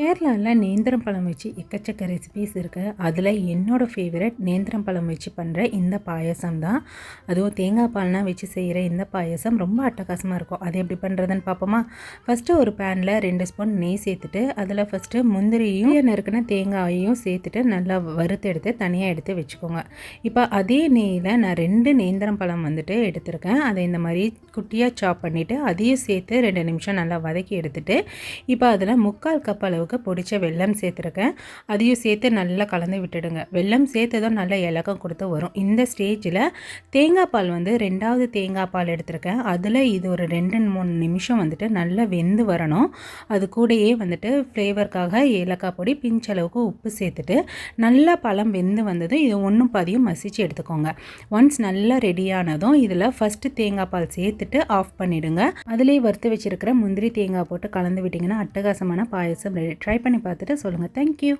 கேரளாவில் நேந்திரம் பழம் வச்சு எக்கச்சக்க ரெசிபிஸ் இருக்குது அதில் என்னோட ஃபேவரட் நேந்திரம் பழம் வச்சு பண்ணுற இந்த பாயசம் தான். அதுவும் தேங்காய் பால்னால் வச்சு செய்கிற இந்த பாயசம் ரொம்ப அட்டகாசமாக இருக்கும். அது எப்படி பண்ணுறதுன்னு பார்ப்போமா ஃபஸ்ட்டு ஒரு பேனில் ரெண்டு ஸ்பூன் நெய் சேர்த்துட்டு அதில் ஃபஸ்ட்டு முந்திரியும் நறுக்கின தேங்காயையும் சேர்த்துட்டு நல்லா வறுத்து எடுத்து தனியாக எடுத்து வச்சுக்கோங்க. இப்போ அதே நெய்யில் நான் ரெண்டு நேந்திரம் பழம் வந்துட்டு எடுத்திருக்கேன். அதை இந்த மாதிரி குட்டியாக சாப் பண்ணிவிட்டு அதையும் சேர்த்து ரெண்டு நிமிஷம் நல்லா வதக்கி எடுத்துகிட்டு இப்போ அதில் முக்கால் கப் அளவுக்கு பிடிச்ச வெல்லம் சேர்த்துருக்கேன். அதையும் சேர்த்து நல்லா கலந்து விட்டுடுங்க. வெல்லம் சேர்த்ததும் நல்ல இலக்கம் கொடுத்து வரும். இந்த ஸ்டேஜில் தேங்காய் பால் வந்து ரெண்டாவது தேங்காய் பால் எடுத்திருக்கேன். அதில் இது ஒரு ரெண்டு மூணு நிமிஷம் வந்துட்டு நல்லா வெந்து வரணும். அது கூடயே வந்துட்டு ஃப்ளேவருக்காக ஏலக்காய் பொடி பிஞ்சளவுக்கு உப்பு சேர்த்துட்டு நல்லா பழம் வெந்து வந்ததும் இது ஒன்றும் பதியும் மசிச்சு எடுத்துக்கோங்க. ஒன்ஸ் நல்லா ரெடியானதும் இதில் ஃபஸ்ட்டு தேங்காய் பால் சேர்த்துட்டு ஆஃப் பண்ணிவிடுங்க அதுலேயே வறுத்து வச்சுருக்கிற முந்திரி தேங்காய் போட்டு கலந்து விட்டிங்கன்னா அட்டகாசமான பாயசம் ரெடி ட்ரை பண்ணி பார்த்துட்டு சொல்லுங்கள் தேங்க்யூ